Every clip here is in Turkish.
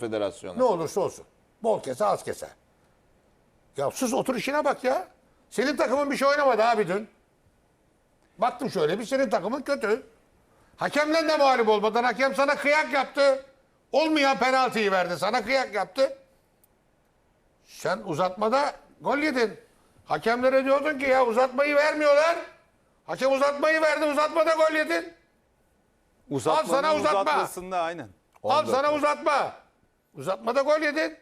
federasyona. Ne olursa olsun. Bol kese az kese. Ya sus otur işine bak ya. Senin takımın bir şey oynamadı abi dün. Baktım şöyle bir senin takımın kötü. Hakemden de mağlup olmadan hakem sana kıyak yaptı. Olmayan penaltıyı verdi sana kıyak yaptı. Sen uzatmada gol yedin. Hakemlere diyordun ki ya uzatmayı vermiyorlar. Hakem uzatmayı verdi uzatmada gol yedin. Uzatmanın sana uzatma. uzatmasında aynen. Al sana uzatma. Uzatmada gol yedin.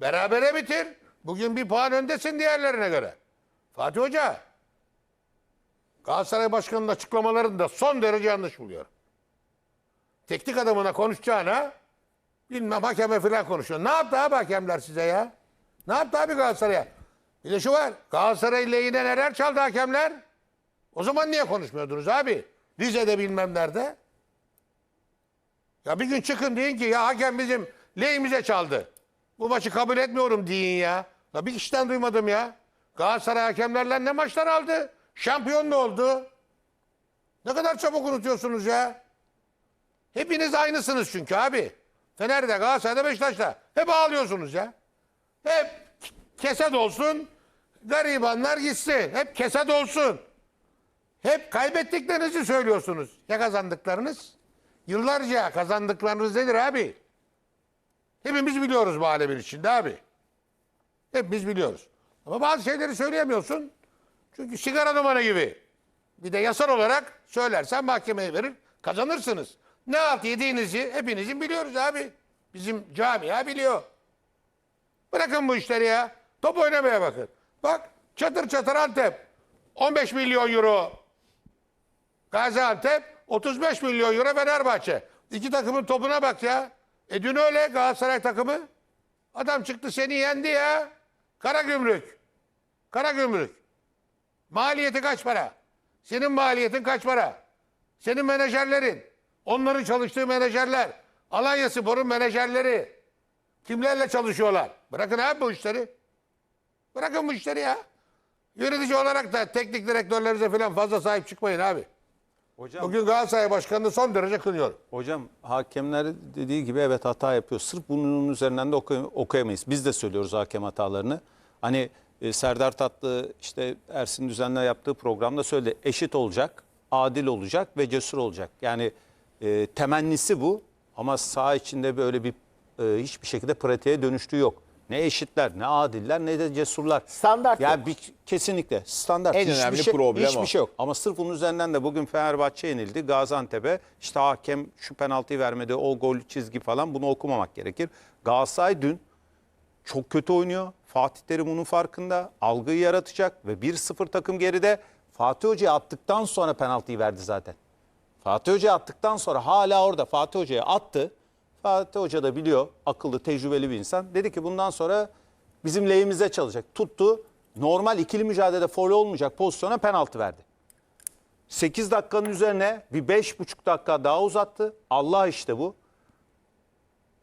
Berabere bitir. Bugün bir puan öndesin diğerlerine göre. Fatih Hoca. Galatasaray Başkanı'nın açıklamalarını da son derece yanlış buluyorum. Teknik adamına konuşacağına bilmem hakeme falan konuşuyor. Ne yaptı abi hakemler size ya? Ne yaptı abi Galatasaray'a? Bir de şu var. Galatasaray lehine neler çaldı hakemler? O zaman niye konuşmuyordunuz abi? Rize'de bilmem nerede. Ya bir gün çıkın deyin ki ya hakem bizim lehimize çaldı. Bu maçı kabul etmiyorum deyin ya. Ya bir kişiden duymadım ya. Galatasaray hakemlerle ne maçlar aldı? Şampiyon ne oldu? Ne kadar çabuk unutuyorsunuz ya. Hepiniz aynısınız çünkü abi. Fener'de, Galatasaray'da, Beşiktaş'ta. Hep ağlıyorsunuz ya. Hep keset olsun, garibanlar gitsin. Hep keset olsun. Hep kaybettiklerinizi söylüyorsunuz. Ya kazandıklarınız? Yıllarca kazandıklarınız nedir abi? Hepimiz biliyoruz bu alemin içinde abi. Hepimiz biliyoruz. Ama bazı şeyleri söyleyemiyorsun. Çünkü sigara numara gibi. Bir de yasal olarak söylersen mahkemeye verir, kazanırsınız. Ne alt yediğinizi hepinizin biliyoruz abi. Bizim camia biliyor. Bırakın bu işleri ya. Top oynamaya bakın. Bak çatır çatır Antep. 15 milyon euro Gaziantep 35 milyon euro Fenerbahçe. İki takımın topuna bak ya. E dün öyle Galatasaray takımı. Adam çıktı seni yendi ya. Karagümrük. Karagümrük. Maliyeti kaç para? Senin maliyetin kaç para? Senin menajerlerin. Onların çalıştığı menajerler. Alanya Spor'un menajerleri. Kimlerle çalışıyorlar? Bırakın abi bu işleri. Bırakın bu işleri ya. Yönetici olarak da teknik direktörlerinize falan fazla sahip çıkmayın abi. Hocam, Bugün Galatasaray Başkanı'nı son derece kınıyorum. hocam hakemler dediği gibi evet hata yapıyor. Sırf bunun üzerinden de oku- okuyamayız. Biz de söylüyoruz hakem hatalarını. Hani e, Serdar Tatlı işte Ersin Düzen'le yaptığı programda söyledi. Eşit olacak, adil olacak ve cesur olacak. Yani e, temennisi bu ama saha içinde böyle bir e, hiçbir şekilde pratiğe dönüştüğü yok. Ne eşitler, ne adiller, ne de cesurlar. Standart Yani yok. bir, kesinlikle standart. En hiçbir önemli şey, problem hiçbir o. şey yok. Ama sırf bunun üzerinden de bugün Fenerbahçe yenildi. Gaziantep'e işte hakem şu penaltıyı vermedi, o gol çizgi falan bunu okumamak gerekir. Galatasaray dün çok kötü oynuyor. Fatih Terim bunun farkında. Algıyı yaratacak ve 1-0 takım geride. Fatih Hoca'ya attıktan sonra penaltıyı verdi zaten. Fatih Hoca'ya attıktan sonra hala orada Fatih Hoca'ya attı. Fatih Hoca da biliyor, akıllı, tecrübeli bir insan. Dedi ki bundan sonra bizim lehimize çalacak. Tuttu. Normal ikili mücadelede foul olmayacak pozisyona penaltı verdi. 8 dakikanın üzerine bir 5,5 dakika daha uzattı. Allah işte bu.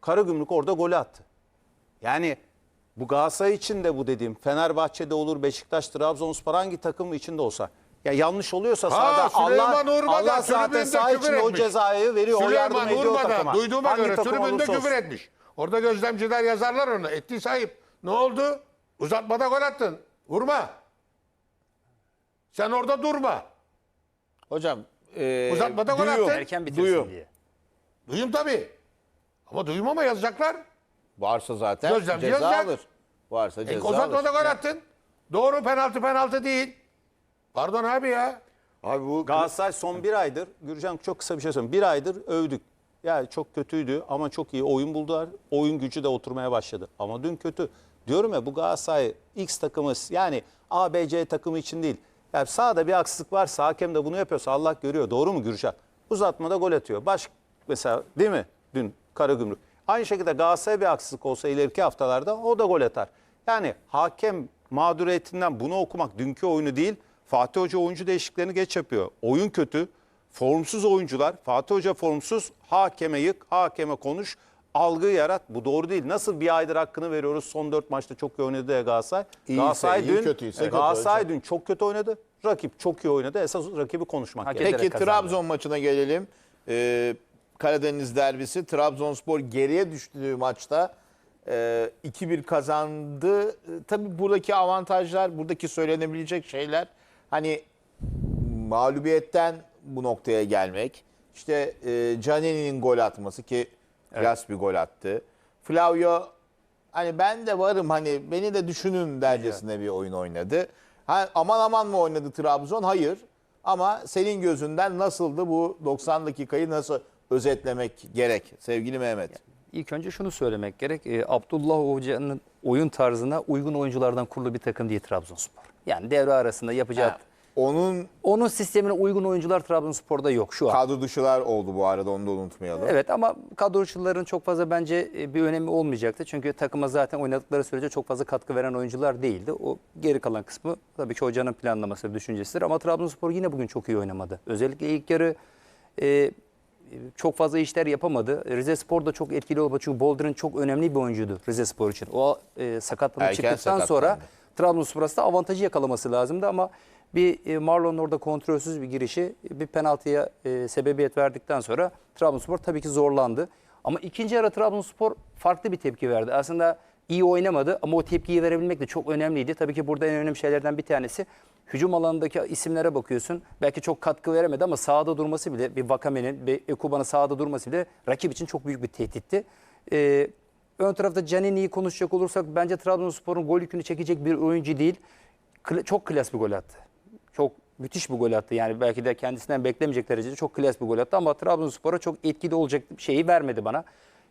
Karagümrük orada golü attı. Yani bu Galatasaray için de bu dediğim Fenerbahçe'de olur, Beşiktaş, Trabzonspor hangi takım içinde olsa. Ya yanlış oluyorsa sahada Süleyman Allah, da Allah zaten tribünde saha küfür o etmiş. cezayı veriyor. o yardım Süleyman ediyor o Urba da takıma. duyduğuma Hangi göre takım tribünde olursa küfür olsun. etmiş. Orada gözlemciler yazarlar onu. Ettiği sahip. Ne oldu? Uzatmada gol attın. Vurma. Sen orada durma. Hocam e, Uzatmada gol attın. Erken bitirsin duyum. diye. Duyum tabii. Ama duyum ama yazacaklar. Varsa zaten Gözlemci ceza yazacak. alır. Varsa E, ceza uzatmada alır. gol attın. Doğru penaltı penaltı değil. Pardon abi ya. Abi bu Galatasaray son bir aydır, Gürcan çok kısa bir şey söyleyeyim. Bir aydır övdük. Yani çok kötüydü ama çok iyi oyun buldular. Oyun gücü de oturmaya başladı. Ama dün kötü. Diyorum ya bu Galatasaray X takımı yani A, B, C takımı için değil. Yani sahada bir aksızlık varsa hakem de bunu yapıyorsa Allah görüyor. Doğru mu Gürcan? Uzatmada gol atıyor. Baş mesela değil mi? Dün Karagümrük. Aynı şekilde Galatasaray bir aksızlık olsa ileriki haftalarda o da gol atar. Yani hakem mağduriyetinden bunu okumak dünkü oyunu değil. Fatih Hoca oyuncu değişikliklerini geç yapıyor. Oyun kötü. Formsuz oyuncular. Fatih Hoca formsuz. Hakeme yık, hakeme konuş. Algı yarat. Bu doğru değil. Nasıl bir aydır hakkını veriyoruz? Son dört maçta çok iyi oynadı ya Galatasaray. İyiyse Galatasaray iyi, dün, kötüyse kötü Galatasaray dün çok kötü oynadı. Rakip çok iyi oynadı. Esas rakibi konuşmak Hak gerekiyor. Peki kazandı. Trabzon maçına gelelim. Ee, Karadeniz derbisi Trabzonspor geriye düştüğü maçta e, 2-1 kazandı. Tabii buradaki avantajlar, buradaki söylenebilecek şeyler hani mağlubiyetten bu noktaya gelmek. İşte e, Canini'nin gol atması ki klas bir gol attı. Flavio hani ben de varım hani beni de düşünün dercesine bir oyun oynadı. Ha, aman aman mı oynadı Trabzon? Hayır. Ama senin gözünden nasıldı bu 90 dakikayı nasıl özetlemek gerek sevgili Mehmet? İlk önce şunu söylemek gerek. E, Abdullah Hoca'nın oyun tarzına uygun oyunculardan kurulu bir takım değil Trabzonspor. Yani devre arasında yapacağı... Ha, onun Onun sistemine uygun oyuncular Trabzonspor'da yok şu an. kadro dışılar oldu bu arada onu da unutmayalım. Evet ama kadroçuların çok fazla bence e, bir önemi olmayacaktı. Çünkü takıma zaten oynadıkları sürece çok fazla katkı veren oyuncular değildi. O geri kalan kısmı tabii ki hocanın planlaması, düşüncesidir. Ama Trabzonspor yine bugün çok iyi oynamadı. Özellikle ilk yarı e, çok fazla işler yapamadı. Rize Spor da çok etkili oldu. Çünkü Boulder'ın çok önemli bir oyuncuydu Rize Spor için. O e, sakatlığı Erken çıktıktan sonra Trabzonspor aslında avantajı yakalaması lazımdı ama bir e, Marlon'un orada kontrolsüz bir girişi bir penaltıya e, sebebiyet verdikten sonra Trabzonspor tabii ki zorlandı. Ama ikinci yarı Trabzonspor farklı bir tepki verdi. Aslında iyi oynamadı ama o tepkiyi verebilmek de çok önemliydi. Tabii ki burada en önemli şeylerden bir tanesi hücum alanındaki isimlere bakıyorsun. Belki çok katkı veremedi ama sahada durması bile bir Vakame'nin, bir Ekuban'ın sahada durması bile rakip için çok büyük bir tehditti. E, Ön tarafta Canini'yi konuşacak olursak bence Trabzonspor'un gol yükünü çekecek bir oyuncu değil. Kla- çok klas bir gol attı. Çok müthiş bir gol attı. Yani belki de kendisinden beklemeyecek derecede çok klas bir gol attı ama Trabzonspor'a çok etkili olacak şeyi vermedi bana.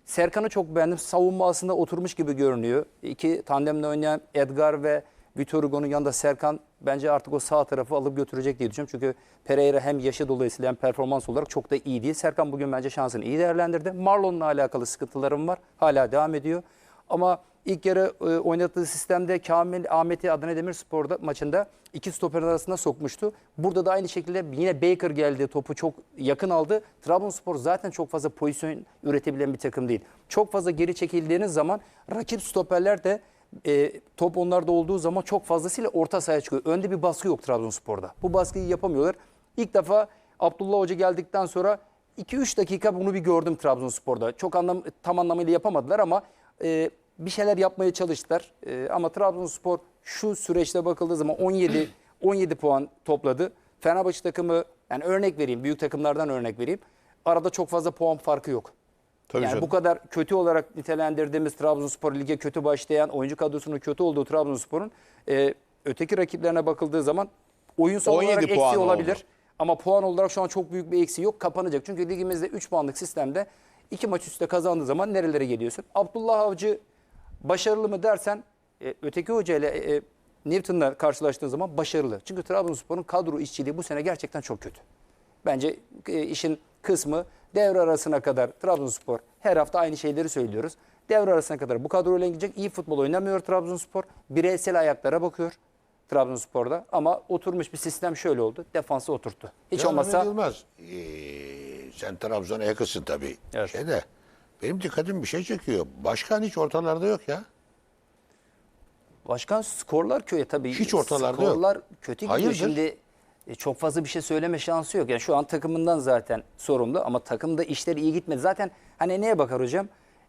Serkan'ı çok beğendim. Savunma aslında oturmuş gibi görünüyor. İki tandemle oynayan Edgar ve Vitor Hugo'nun yanında Serkan bence artık o sağ tarafı alıp götürecek diye düşünüyorum. Çünkü Pereira hem yaşı dolayısıyla hem performans olarak çok da iyi değil. Serkan bugün bence şansını iyi değerlendirdi. Marlon'la alakalı sıkıntılarım var. Hala devam ediyor. Ama ilk yarı e, oynattığı sistemde Kamil Ahmet'i Adana Demirspor'da maçında iki stoperin arasında sokmuştu. Burada da aynı şekilde yine Baker geldi. Topu çok yakın aldı. Trabzonspor zaten çok fazla pozisyon üretebilen bir takım değil. Çok fazla geri çekildiğiniz zaman rakip stoperler de e, top onlarda olduğu zaman çok fazlasıyla orta sahaya çıkıyor. Önde bir baskı yok Trabzonspor'da. Bu baskıyı yapamıyorlar. İlk defa Abdullah Hoca geldikten sonra 2-3 dakika bunu bir gördüm Trabzonspor'da. Çok anlam tam anlamıyla yapamadılar ama e, bir şeyler yapmaya çalıştılar. E, ama Trabzonspor şu süreçte bakıldığı zaman 17 17 puan topladı. Fenerbahçe takımı yani örnek vereyim büyük takımlardan örnek vereyim. Arada çok fazla puan farkı yok. Tabii yani canım. bu kadar kötü olarak nitelendirdiğimiz Trabzonspor lige kötü başlayan, oyuncu kadrosunun kötü olduğu Trabzonspor'un e, öteki rakiplerine bakıldığı zaman oyun sonu 17 olarak eksi olabilir. oldu. Ama puan olarak şu an çok büyük bir eksi yok. Kapanacak. Çünkü ligimizde 3 puanlık sistemde iki maç üstte kazandığı zaman nerelere geliyorsun? Abdullah Avcı başarılı mı dersen e, öteki hoca ile e, Newton'la karşılaştığın zaman başarılı. Çünkü Trabzonspor'un kadro işçiliği bu sene gerçekten çok kötü. Bence e, işin kısmı devre arasına kadar Trabzonspor her hafta aynı şeyleri söylüyoruz. Devre arasına kadar bu kadroyla gidecek. iyi futbol oynamıyor Trabzonspor. Bireysel ayaklara bakıyor Trabzonspor'da. Ama oturmuş bir sistem şöyle oldu. Defansı oturttu. Hiç Ya olmazsa Yılmaz, ee, sen Trabzon'a yakınsın tabii. Evet. Şeyde, benim dikkatim bir şey çekiyor. Başkan hiç ortalarda yok ya. Başkan skorlar köye tabii. Hiç ortalarda yok. Skorlar kötü gidiyor. Hayırdır? Şimdi e, çok fazla bir şey söyleme şansı yok. Yani şu an takımından zaten sorumlu ama takımda işler iyi gitmedi. Zaten hani neye bakar hocam?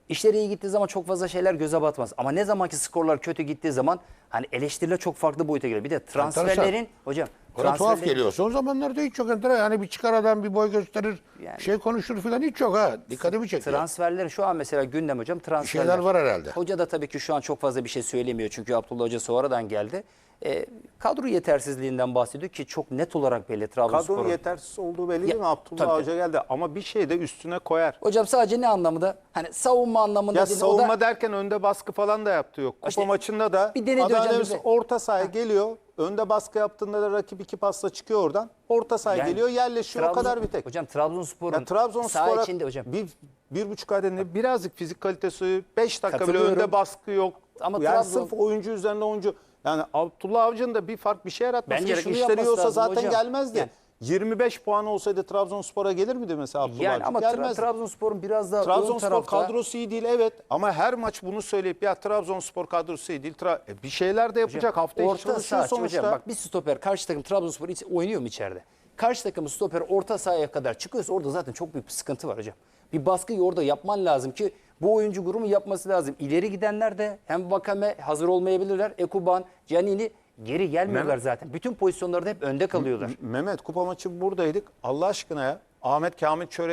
İşleri iyi gittiği zaman çok fazla şeyler göze batmaz. Ama ne zamanki skorlar kötü gittiği zaman hani eleştiriler çok farklı boyuta geliyor. Bir de transferlerin hocam Bana tuhaf transferlerin- geliyor. Son zamanlarda hiç yok. enteresan. Yani bir çıkar adam bir boy gösterir, Yani- şey konuşur falan hiç yok ha. Dikkatimi çekiyor. Transferlerin şu an mesela gündem hocam transferler. şeyler var herhalde. Hoca da tabii ki şu an çok fazla bir şey söylemiyor çünkü Abdullah Hoca sonradan geldi. E, kadro yetersizliğinden bahsediyor ki çok net olarak belli Trabzonspor'un. Kadronun yetersiz olduğu belli değil Ya, mi? Abdullah tabii, Hoca geldi ama bir şey de üstüne koyar. Hocam sadece ne anlamda? Hani savunma anlamında Ya değil. savunma o da derken önde baskı falan da yaptı yok. Kupa İşte maçında da bir denedi hocam bize. orta sahaya geliyor. Önde baskı yaptığında da rakip iki pasla çıkıyor oradan. Orta sahaya Yani geliyor yerleşiyor o Trabzon- kadar bir tek. Hocam Trabzonspor'un Ya Trabzonspor'a saha içinde hocam. bir, bir buçuk ayda birazcık fizik kalitesi 5 dakika bile önde baskı yok. Ama yani Trabzon- sırf oyuncu üzerinde oyuncu. Yani Abdullah Avcı'nın da bir fark bir şey yaratması Bence gerek. İşleri lazım zaten hocam. gelmezdi. Yani- 25 puan olsaydı Trabzonspor'a gelir miydi mesela Abdullah yani Avcı? ama Tra- Gelmezdi. Trabzonspor'un biraz daha Trabzonspor tarafta kadrosu iyi değil evet ama her maç bunu söyleyip ya Trabzonspor kadrosu iyi değil. Tra- E, bir şeyler de yapacak hafta içi çalışıyor sonuçta. hocam bak bir stoper karşı takım Trabzonspor oynuyor mu içeride? Karşı takımın stoperi orta sahaya kadar çıkıyorsa orada zaten çok büyük bir sıkıntı var hocam. Bir baskıyı orada yapman lazım ki bu oyuncu grubu yapması lazım. İleri gidenler de hem Vakame hazır olmayabilirler. Ekuban, Canini geri gelmiyorlar Mehmet- zaten. Bütün pozisyonlarda hep önde kalıyorlar. Mehmet kupa maçı buradaydık. Allah aşkına ya. Ahmet Kamil Çöre